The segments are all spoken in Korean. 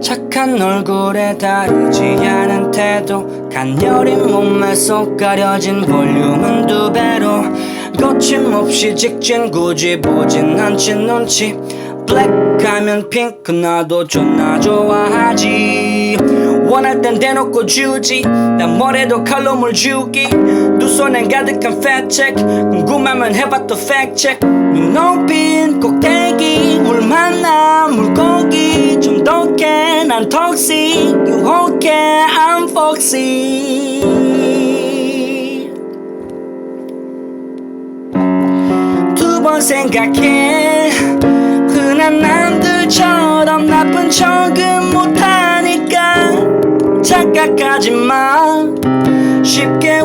착한 얼굴에 다르지 않은 태도 간녀린 몸매 속 가려진 볼륨은 두 배로 거침없이 직진 굳이 보진 않지 눈치. 블랙 하면 핑크 나도 존나 좋아하지. 원할 땐 대놓고 주지 난 뭐래도 칼럼을 주기. 두 손엔 가득한 팩책 궁금하면 또 팩책 눈 높인 꼭대기 물 만나 물고기 좀 독해 난 톡식 유혹해 I'm foxy. 두 번 생각해. 흔한 남들처럼 나쁜 척은 못하니까. 착각하지 마. 쉽게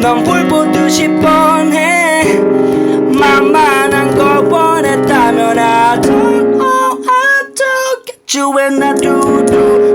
넌 불 보듯이 뻔해 만만한 걸 원했다면 I don't know how to get you when I do do